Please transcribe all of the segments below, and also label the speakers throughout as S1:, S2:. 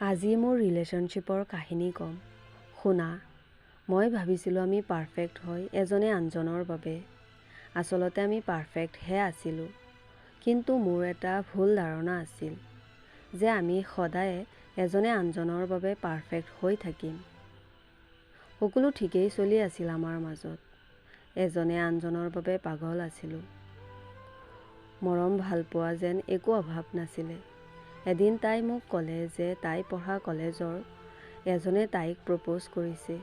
S1: আজি মোৰ ৰিলেশ্যনশ্বিপৰ কাহিনী ক'ম। শুনা মই ভাবিছিলোঁ আমি পাৰফেক্ট হয় এজনে আনজনৰ বাবে। আচলতে আমি পাৰফেক্টহে আছিলোঁ কিন্তু মোৰ এটা ভুল ধাৰণা আছিল যে আমি সদায়ে এজনে আনজনৰ বাবে পাৰফেক্ট হৈ থাকিম। সকলো ঠিকেই চলি আছিল আমাৰ মাজত। এজনে আনজনৰ বাবে পাগল আছিলোঁ। মৰম ভালপোৱা যেন একো অভাৱ নাছিলে। এদিন তাই মোক ক'লে যে তাই পঢ়া কলেজৰ। এজনে তাইক প্ৰপ'জ কৰিছে।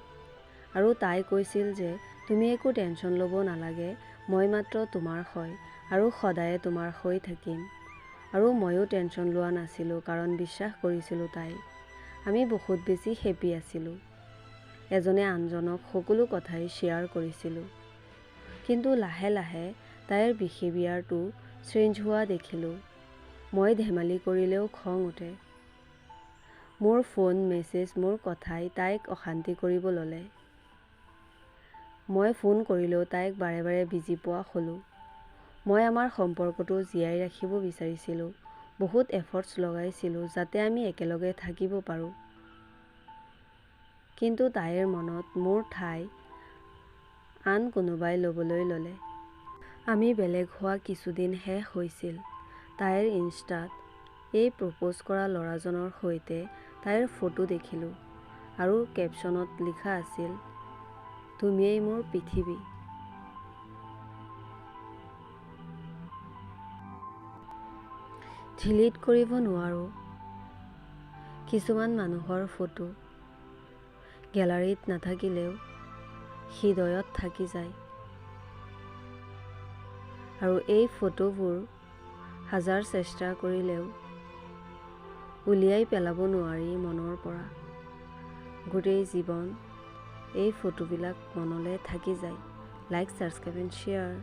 S1: আৰু তাই কৈছিল যে তুমি একো টেনশ্যন ল'ব নালাগে মই মাত্ৰ তোমাৰ হয় আৰু সদায়ে তোমাৰ হৈ থাকিম। আৰু ময়ো টেনশ্যন লোৱা নাছিলোঁ কাৰণ বিশ্বাস কৰিছিলোঁ তাইক আমি বহুত বেছি হেপ্পী আছিলোঁ। এজনে আনজনক সকলো কথাই শ্বেয়াৰ কৰিছিলোঁ। কিন্তু লাহে লাহে তাইৰ বিহেভিয়াৰটো চেঞ্জ হোৱা দেখিলোঁ। মই ধেমালি কৰিলেও খং উঠে। মোৰ ফোন মেছেজ মোৰ কথাই তাইক অশান্তি কৰিব ল'লে। মই ফোন কৰিলেও তাইক বাৰে বাৰে বিজি পোৱা হ'লোঁ। মই আমাৰ সম্পৰ্কটো জীয়াই ৰাখিব বিচাৰিছিলোঁ। বহুত এফৰ্টছ লগাইছিলোঁ যাতে আমি একেলগে থাকিব পাৰোঁ। কিন্তু তাইৰ মনত মোৰ ঠাই আন কোনোবাই ল'বলৈ ল'লে। আমি বেলেগ হোৱা কিছুদিনহে হৈছিল। তাইৰ ইনষ্টাত এই প্ৰপ'জ কৰা ল'ৰাজনৰ সৈতে তাইৰ ফটো দেখিলোঁ আৰু কেপশ্যনত লিখা আছিল তুমিয়েই মোৰ পৃথিৱী। ডিলিট কৰিব নোৱাৰোঁ। কিছুমান মানুহৰ ফটো গেলাৰীত নাথাকিলেও হৃদয়ত থাকি যায়। আৰু এই ফটোবোৰ হাজাৰ চেষ্টা কৰিলেও উলিয়াই পেলাব নোৱাৰি মনৰ পৰা। গোটেই জীৱন এই ফটোবিলাক মনলৈ থাকি যায়। Like subscribe and share